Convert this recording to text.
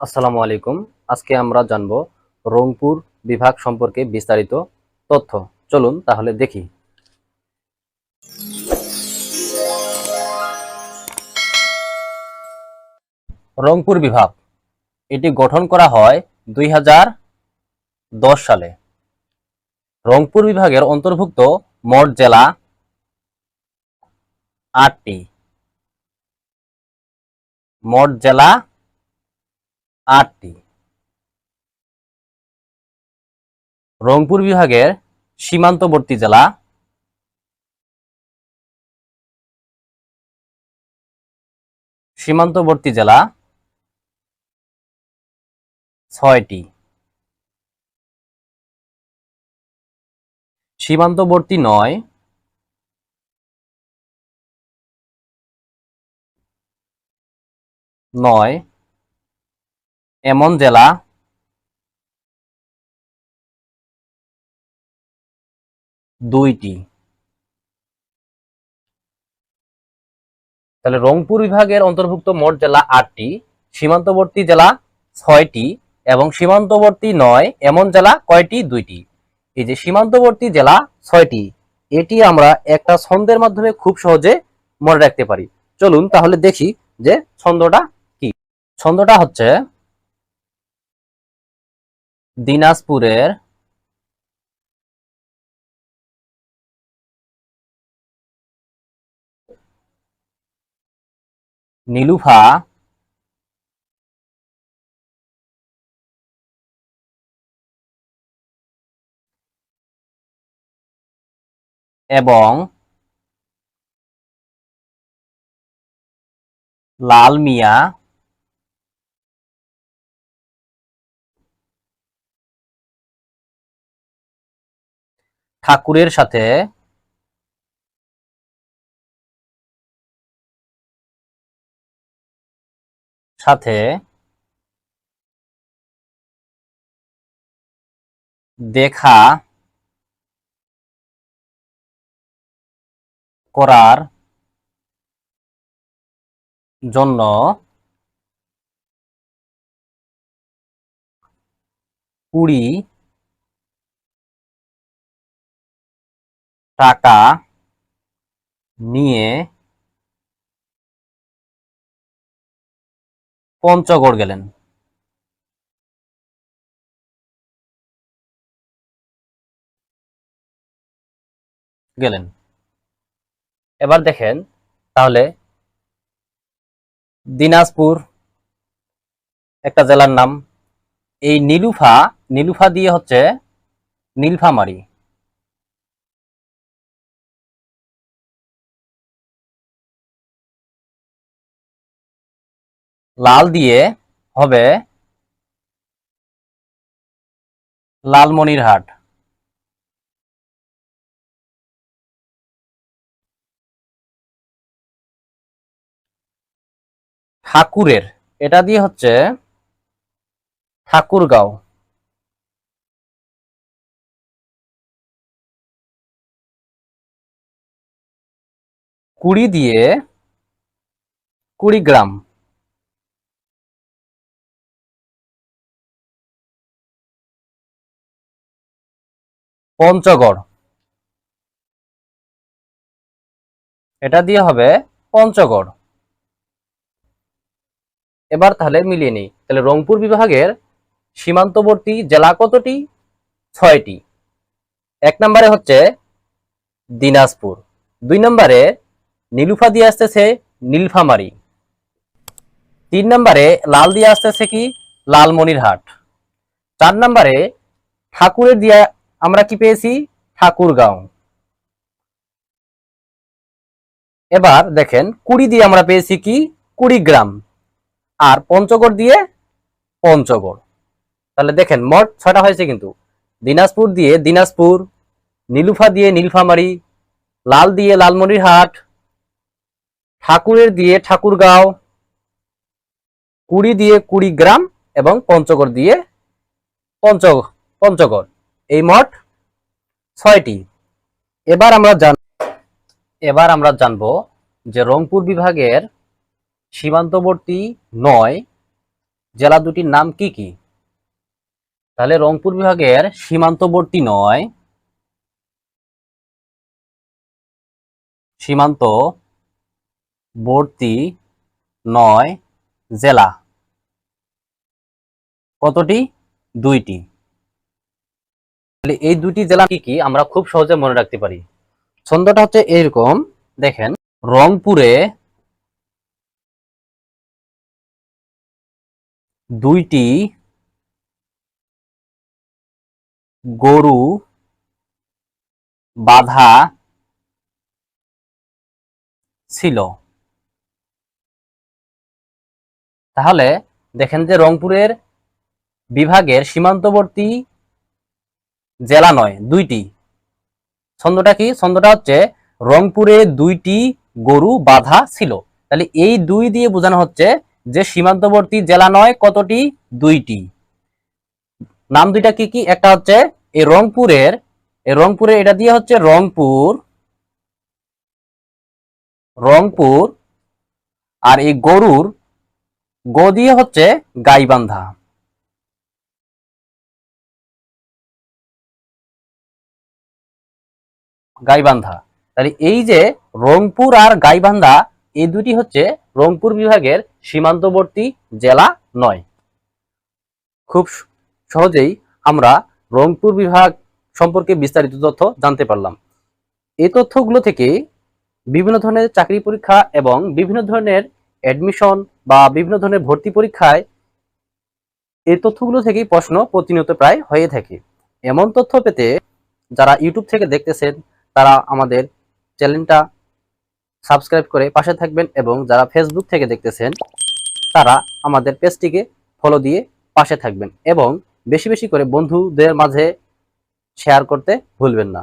আসসালামু আলাইকুম। আজকে আমরা জানব রংপুর বিভাগ সম্পর্কে বিস্তারিত তথ্য। চলুন তাহলে দেখি। রংপুর বিভাগ, এটি গঠন করা হয় দুই হাজার দশ সালে। রংপুর বিভাগের অন্তর্ভুক্ত মোট জেলা আটটি। মোট জেলা আটটি। রংপুর বিভাগের সীমান্তবর্তী জেলা সীমান্তবর্তী জেলা ছয়টি। সীমান্তবর্তী নয়। নয়। এমন জেলা দুইটি। তাহলে রংপুর বিভাগের অন্তর্ভুক্ত মোট জেলা আটটি, সীমান্তবর্তী জেলা ছয়টি এবং সীমান্তবর্তী নয়, এমন জেলা কয়টি? দুইটি। এই যে সীমান্তবর্তী জেলা ছয়টি, এটি আমরা একটা ছন্দের মাধ্যমে খুব সহজে মনে রাখতে পারি। চলুন তাহলে দেখি যে ছন্দটা কি। ছন্দটা হচ্ছে দিনাজপুরের নীলুফা এবং লাল মিয়া ঠাকুরের সাথে সাথে দেখা করার জন্য কুড়ি টাকা নিয়ে পঞ্চগড় গেলেন। গেলেন। এবার দেখেন, তাহলে দিনাজপুর একটা জেলার নাম, এই নীলুফা নীলুফা দিয়ে হচ্ছে নীলফামারি। লাল দিয়ে হবে লালমনিরহাট। ঠাকুরের এটা দিয়ে হচ্ছে ঠাকুরগাঁও। কুড়ি দিয়ে কুড়িগ্রাম। পঞ্চগড়। এটা দিয়ে হবে পঞ্চগড়। এবার তাহলে মিলিয়ে নিই। তাহলে রংপুর বিভাগের সীমান্তবর্তী জেলা কতটি? ছয়টি। এক নম্বরে হচ্ছে দিনাজপুর। দুই নম্বরে নীলুফা দিয়ে আসতেছে নীলফামারি। তিন নম্বরে লাল দিয়ে আসতেছে কি? লালমনিরহাট। চার নম্বরে ঠাকুরের দিয়ে আমরা কি পেয়েছি? ঠাকুরগাঁও। এবার দেখেন, কুড়ি দিয়ে আমরা পেয়েছি কি? কুড়িগ্রাম। আর পঞ্চগড় দিয়ে পঞ্চগড়। তাহলে দেখেন, মোট ছটা হয়েছে কিন্তু। দিনাজপুর দিয়ে দিনাজপুর, নীলুফা দিয়ে নীলফামারি, লাল দিয়ে লালমনিরহাট, ঠাকুরের দিয়ে ঠাকুরগাঁও, কুড়ি দিয়ে কুড়িগ্রাম এবং পঞ্চগড় দিয়ে পঞ্চ পঞ্চগড়। এই মোট ছয়টি। এবার আমরা জান, এবার আমরা জানব যে রংপুর বিভাগের সীমান্তবর্তী নয় জেলা দুটির নাম কি কি? তাহলে রংপুর বিভাগের সীমান্তবর্তী নয় সীমান্তবর্তী নয় জেলা কতটি? দুইটি। তাহলে এই দুটি জেলা কি কি আমরা খুব সহজে মনে রাখতে পারি? ছন্দটা হচ্ছে এইরকম দেখেন, রংপুরে দুইটি গরু বাধা ছিল। তাহলে দেখেন যে রংপুরের বিভাগের সীমান্তবর্তী জেলা নয়, দুইটি। ছন্দটা কি? ছন্দটা হচ্ছে রংপুরে দুইটি গরু বাধা ছিল। তাহলে এই দুই দিয়ে বোঝানো হচ্ছে যে সীমান্তবর্তী জেলা নয়, কতটি? দুইটি। নাম দুইটা কি কি? একটা হচ্ছে এই রংপুরের এই রংপুরের এটা দিয়ে হচ্ছে রংপুর রংপুর আর এই গরুর গো দিয়ে হচ্ছে গাইবান্ধা। গাইবান্ধা। তাহলে এই যে রংপুর আর গাইবান্ধা, এই দুটি হচ্ছে রংপুর বিভাগের সীমান্তবর্তী জেলা নয়। খুব সহজেই আমরা রংপুর বিভাগ সম্পর্কে বিস্তারিত তথ্য জানতে পারলাম। এই তথ্যগুলো থেকে বিভিন্ন ধরনের চাকরি পরীক্ষা এবং বিভিন্ন ধরনের অ্যাডমিশন বা বিভিন্ন ধরনের ভর্তি পরীক্ষায় এই তথ্যগুলো থেকেই প্রশ্ন প্রতিনিয়ত প্রায় হয়ে থাকে। এমন তথ্য পেতে যারা ইউটিউব থেকে দেখতেছেন তারা আমাদের চ্যানেলটা সাবস্ক্রাইব করে পাশে থাকবেন এবং যারা ফেসবুক থেকে দেখতেছেন, তারা আমাদের পেজটিকে ফলো দিয়ে পাশে থাকবেন এবং বেশি বেশি করে বন্ধুদের মাঝে শেয়ার করতে ভুলবেন না।